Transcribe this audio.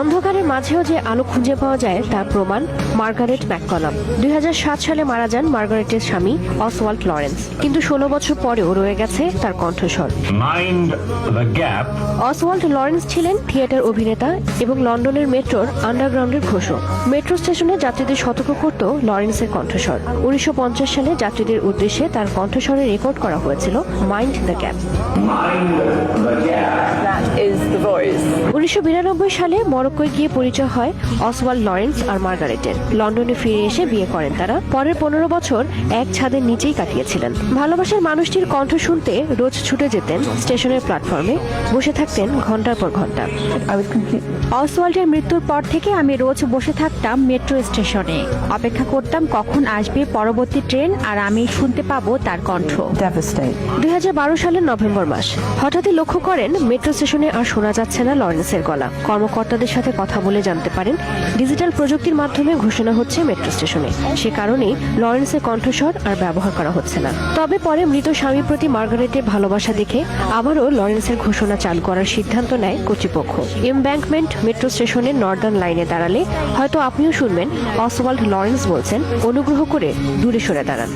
অন্ধকারের মাঝেও যে আলো খুঁজে পাওয়া যায় তার প্রমাণ মার্গারেট ম্যাককলাম। দুই হাজার সাত সালে মারা যান মার্গারেটের স্বামী অসওয়াল্ড লরেন্স। কিন্তু ষোলো বছর পরেও রয়ে গেছে তার কণ্ঠস্বর. অসওয়াল্ড লরেন্স ছিলেন থিয়েটার অভিনেতা এবং লন্ডনের মেট্রোর আন্ডারগ্রাউন্ডের ঘোষক। মেট্রো স্টেশনে যাত্রীদের সতর্ক করত লরেন্সের কণ্ঠস্বর। উনিশশো পঞ্চাশ সালে যাত্রীদের উদ্দেশ্যে তার কণ্ঠস্বরে রেকর্ড করা হয়েছিল মাইন্ড দ্য গ্যাপ উনিশশো বিরানব্বই সালে মরক্কোয় গিয়ে পরিচয় হয় অসওয়াল্ড লরেন্স আর মার্গারেটের। লন্ডনে ফিরে এসে বিয়ে করেন তারা। পরের পনেরো বছর এক ছাদের নিচেই কাটিয়েছিলেন। ভালোবাসার মানুষটির কণ্ঠ শুনতে রোজ ছুটে যেতেন স্টেশনের প্ল্যাটফর্মে। বসে থাকতেন ঘণ্টার পর ঘণ্টা অসওয়াল্ডের মৃত্যুর পর থেকে আমি রোজ বসে থাকতাম মেট্রো স্টেশনে। অপেক্ষা করতাম কখন আসবে পরবর্তী ট্রেন আর আমি শুনতে পাবো তার কণ্ঠ. দুই সালের নভেম্বর মাস। হঠাৎই লক্ষ্য করেন মেট্রো স্টেশনে আর শোনা যাচ্ছে না লরেন্সের গলা। কর্মকর্তাদের সাথে কথা বলে জানতে পারেন, ডিজিটাল প্রযুক্তির মাধ্যমে ঘোষণা হচ্ছে মেট্রো স্টেশনে। সে কারণেই লরেন্সের কণ্ঠস্বর আর ব্যবহার করা হচ্ছে না। তবে পরে মৃত স্বামীর প্রতি মার্গারেটের ভালোবাসা দেখে আবারও লরেন্সের ঘোষণা চালু করার সিদ্ধান্ত নেয় কর্তৃপক্ষ। এমব্যাঙ্কমেন্ট মেট্রো স্টেশনের নর্দার্ন লাইনে দাঁড়ালে হয়তো আপনিও শুনবেন, অসওয়াল্ড লরেন্স বলছেন, অনুগ্রহ করে দূরে সরে দাঁড়ান।